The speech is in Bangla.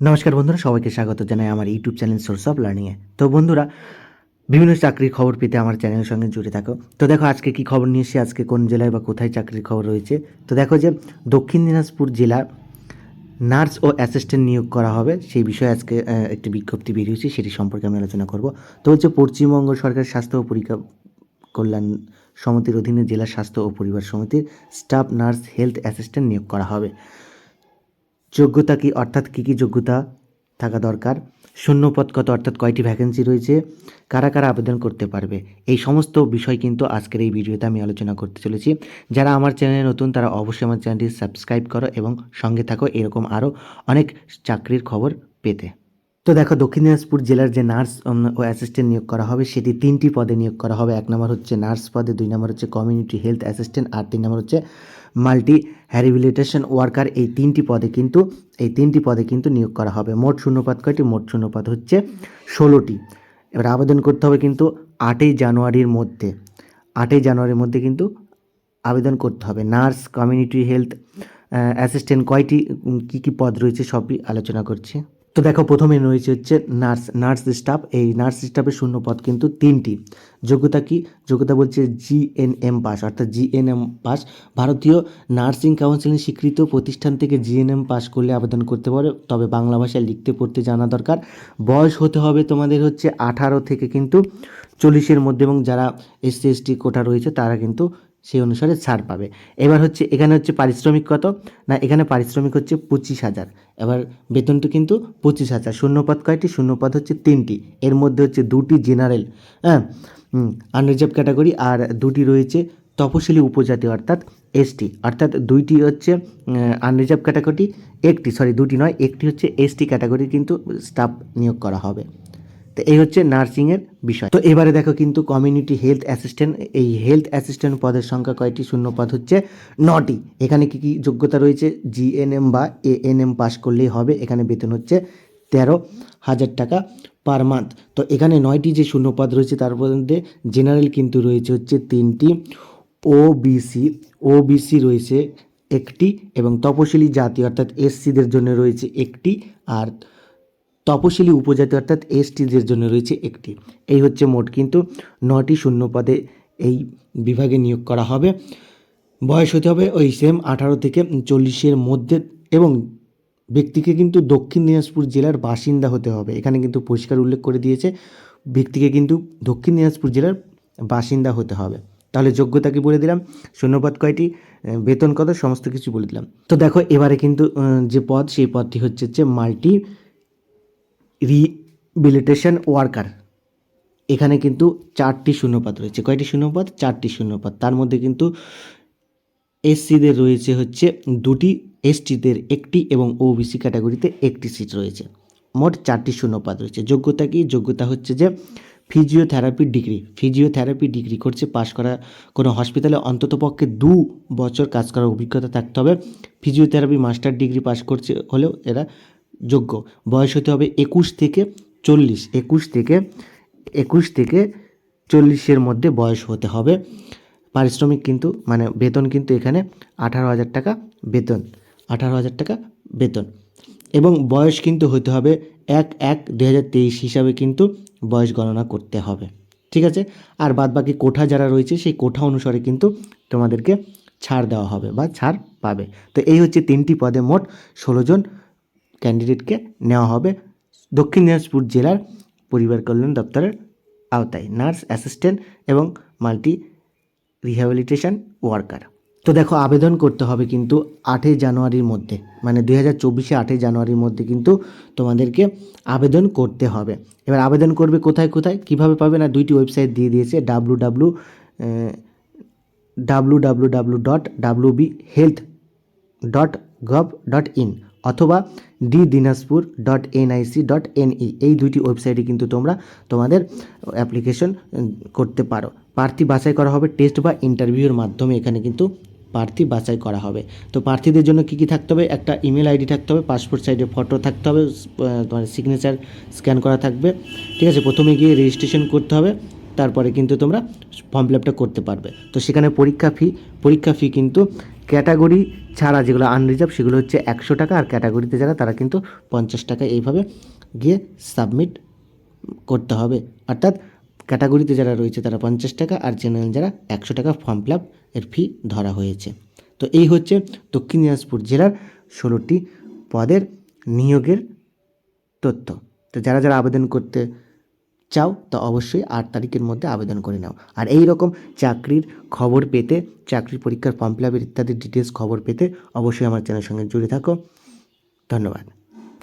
নমস্কার বন্ধুরা, সবাইকে স্বাগত জানাই আমার ইউটিউব চ্যানেল সোর্স অফ লার্নিংয়ে তো বন্ধুরা, বিভিন্ন চাকরির খবর পেতে আমার চ্যানেলের সঙ্গে জুড়ে থাকো। তো দেখো আজকে কি খবর নিয়ে এসেছি, আজকে কোন জেলায় বা কোথায় চাকরির খবর রয়েছে? তো দেখো যে দক্ষিণ দিনাজপুর জেলার নার্স ও অ্যাসিস্ট্যান্ট নিয়োগ করা হবে, সেই বিষয়ে আজকে একটি বিজ্ঞপ্তি বেরিয়েছে সেটি সম্পর্কে আমি আলোচনা করব। তো হচ্ছে পশ্চিমবঙ্গ সরকার স্বাস্থ্য ও পরীক্ষা কল্যাণ সমিতির অধীনে জেলা স্বাস্থ্য ও পরিবার সমিতির স্টাফ নার্স হেলথ অ্যাসিস্ট্যান্ট নিয়োগ করা হবে। যোগ্যতা কি, অর্থাৎ কী কী যোগ্যতা থাকা দরকার? শূন্যপদ কত, অর্থাৎ কয়টি ভ্যাকেন্সি রয়েছে? কারা কারা আবেদন করতে পারবে? এই সমস্ত বিষয় কিন্তু আজকের এই ভিডিওতে আমি আলোচনা করতে চলেছি। যারা আমার চ্যানেলে নতুন, তারা অবশ্যই আমার চ্যানেলটি সাবস্ক্রাইব করো এবং সঙ্গে থাকো। এরকম আরও অনেক চাকরির খবর পেতে। তো দেখো, দক্ষিণ দিনাজপুর জেলার যে নার্স ও অ্যাসিস্ট্যান্ট নিয়োগ করা হবে, সেটি তিনটি পদে নিয়োগ করা হবে। এক নম্বর হচ্ছে নার্স পদে, দুই নম্বর হচ্ছে কমিউনিটি হেলথ অ্যাসিস্ট্যান্ট আর তিন নম্বর হচ্ছে মাল্টি হ্যারিবিলিটেশন ওয়ার্কার এই তিনটি পদে কিন্তু, এই তিনটি পদে কিন্তু নিয়োগ করা হবে। মোট শূন্যপাত কয়টি? মোট শূন্যপাত হচ্ছে ষোলোটি। এবার আবেদন করতে হবে কিন্তু আটই জানুয়ারির মধ্যে। আটই জানুয়ারির মধ্যে কিন্তু আবেদন করতে হবে। নার্স কমিউনিটি হেলথ অ্যাসিস্ট্যান্ট কয়টি কী কী পদ রয়েছে সবই আলোচনা করছি। তো দেখো, প্রথমে রয়েছে হচ্ছে নার্স নার্স স্টাফ এই নার্স স্টাফের শূন্য পদ কিন্তু তিনটি। যোগ্যতা কি? যোগ্যতা বলছে জিএনএম পাস অর্থাৎ জিএনএম পাস ভারতীয় নার্সিং কাউন্সিলিং স্বীকৃত প্রতিষ্ঠান থেকে জিএনএম পাস করলে আবেদন করতে পারে। তবে বাংলা ভাষায় লিখতে, পড়তে জানা দরকার। বয়স হতে হবে তোমাদের হচ্ছে আঠারো থেকে কিন্তু চল্লিশের মধ্যে এবং যারা এসসি এসটি কোটা রয়েছে, তারা কিন্তু সেই অনুসারে ছাড় পাবে। এবার হচ্ছে, এখানে হচ্ছে পারিশ্রমিক কত? না, এখানে পারিশ্রমিক হচ্ছে পঁচিশ হাজার। এবার বেতনটা কিন্তু পঁচিশ হাজার। শূন্যপদ কয়টি? শূন্যপদ হচ্ছে তিনটি। এর মধ্যে হচ্ছে দুটি জেনারেল হ্যাঁ? আনরিজার্ভ ক্যাটাগরি আর দুটি রয়েছে তপশিলি উপজাতি অর্থাৎ এসটি অর্থাৎ দুইটি হচ্ছে আনরিজার্ভ ক্যাটাগরি একটি সরি দুটি নয়, একটি হচ্ছে এসটি ক্যাটাগরির কিন্তু স্টাফ নিয়োগ করা হবে। তো এই হচ্ছে নার্সিংয়ের বিষয়। তো এবারে দেখো কিন্তু কমিউনিটি হেলথ অ্যাসিস্ট্যান্ট এই হেলথ অ্যাসিস্ট্যান্ট পদের সংখ্যা কয়টি? শূন্য পদ হচ্ছে নটি। এখানে কি কি যোগ্যতা রয়েছে? জিএনএম বা এএনএম পাস করলেই হবে। এখানে বেতন হচ্ছে তেরো হাজার টাকা পার মান্থ তো এখানে নয়টি যে শূন্যপদ রয়েছে, তার মধ্যে জেনারেল কিন্তু রয়েছে হচ্ছে তিনটি। ওবিসি ওবিসি রয়েছে একটি এবং তপশিলি জাতি অর্থাৎ এসসিদের জন্য রয়েছে একটি আর তপশিলি উপজাতি অর্থাৎ এসটিদের জন্য রয়েছে একটি। এই হচ্ছে মোট কিন্তু নটি শূন্য পদে এই বিভাগে নিয়োগ করা হবে। বয়স হতে হবে ওই সেম আঠারো থেকে চল্লিশের মধ্যে এবং ব্যক্তিকে কিন্তু দক্ষিণ দিনাজপুর জেলার বাসিন্দা হতে হবে। এখানে কিন্তু পরিষ্কার উল্লেখ করে দিয়েছে, ব্যক্তিকে কিন্তু দক্ষিণ দিনাজপুর জেলার বাসিন্দা হতে হবে। তাহলে যোগ্যতা কি বলে দিলাম? শূন্যপদ কয়টি? বেতন কত? সমস্ত কিছু বলে দিলাম। তো দেখো, এবারে কিন্তু যে পদ, সেই পদটি হচ্ছে হচ্ছে মাল্টি রিবিলিটেশন ওয়ার্কার এখানে কিন্তু চারটি শূন্যপাত রয়েছে। কয়টি শূন্যপদ? চারটি শূন্যপাত তার মধ্যে কিন্তু এসসিদের রয়েছে হচ্ছে দুটি এসটিদের একটি এবং ওবিসি ক্যাটাগরিতে একটি সিট রয়েছে। মোট চারটি শূন্যপাত রয়েছে। যোগ্যতা কি? যোগ্যতা হচ্ছে যে ফিজিওথেরাপি ডিগ্রি ফিজিওথেরাপি ডিগ্রি করছে পাশ করা কোনো হসপিটালে অন্ততপক্ষে দু বছর কাজ করার অভিজ্ঞতা থাকতে হবে। ফিজিওথেরাপি মাস্টার ডিগ্রি পাশ করছে হলেও এরা যোগ্য। বয়স হতে হবে একুশ থেকে চল্লিশ। একুশ থেকে একুশ থেকে চল্লিশের মধ্যে বয়স হতে হবে। পারিশ্রমিক কিন্তু মানে বেতন কিন্তু এখানে আঠারো হাজার টাকা বেতন, আঠারো হাজার টাকা বেতন। এবং বয়স কিন্তু হতে হবে এক এক দু হাজার তেইশ হিসাবে কিন্তু বয়স গণনা করতে হবে। ঠিক আছে? আর বাদ বাকি কোঠা যারা রয়েছে, সেই কোঠা অনুসারে কিন্তু তোমাদেরকে ছাড় দেওয়া হবে বা ছাড় পাবে। তো এই হচ্ছে তিনটি পদে মোট ষোলো জন ক্যান্ডিডেটকে নেওয়া হবে দক্ষিণ দিনাজপুর জেলার পরিবার কল্যাণ দপ্তরের আওতায় নার্স অ্যাসিস্ট্যান্ট এবং মাল্টি রিহ্যাবিলিটেশন ওয়ার্কার তো দেখো, আবেদন করতে হবে কিন্তু আটই জানুয়ারির মধ্যে মানে দুই হাজার চব্বিশে আটই জানুয়ারির মধ্যে কিন্তু তোমাদেরকে আবেদন করতে হবে। এবার আবেদন করবে কোথায় কোথায়, কীভাবে পাবে না দুইটি ওয়েবসাইট দিয়ে দিয়েছে W W W W W dot W B health dot gov dot in অথবা D Dinajpur dot NIC dot এনই এই দুইটি ওয়েবসাইটে কিন্তু তোমরা তোমাদের অ্যাপ্লিকেশন করতে পারো। প্রার্থী বাছাই করা হবে টেস্ট বা ইন্টারভিউর মাধ্যমে এখানে কিন্তু প্রার্থী বাছাই করা হবে। তো প্রার্থীদের জন্য কী কী থাকতে হবে? একটা ইমেল আইডি থাকতে হবে পাসপোর্ট সাইজের ফটো থাকতে হবে তোমার সিগনেচার স্ক্যান করা থাকবে। ঠিক আছে, প্রথমে গিয়ে রেজিস্ট্রেশন করতে হবে। তারপরে কিন্তু তোমরা ফর্ম ফিল আপটা করতে পারবে। তো সেখানে পরীক্ষা ফি পরীক্ষা ফি কিন্তু ক্যাটাগরি ছাড়া যেগুলো আনরিজার্ভ সেগুলো হচ্ছে একশো টাকা আর ক্যাটাগরিতে যারা, তারা কিন্তু পঞ্চাশ টাকা এইভাবে গিয়ে সাবমিট করতে হবে। অর্থাৎ ক্যাটাগরিতে যারা রয়েছে তারা পঞ্চাশ টাকা আর জেনারেল যারা একশো টাকা ফর্ম ফিল এর ফি ধরা হয়েছে। তো এই হচ্ছে দক্ষিণ দিনাজপুর জেলার ষোলোটি পদের নিয়োগের তথ্য। তো যারা যারা আবেদন করতে চাও, তো অবশ্যই আট তারিখের মধ্যে আবেদন করে নাও। আর এই রকম চাকরির খবর পেতে, চাকরির পরীক্ষার ফর্ম ফিল আপের ইত্যাদি ডিটেলস খবর পেতে অবশ্যই আমার চ্যানেলের সঙ্গে জুড়ে থাকো। ধন্যবাদ।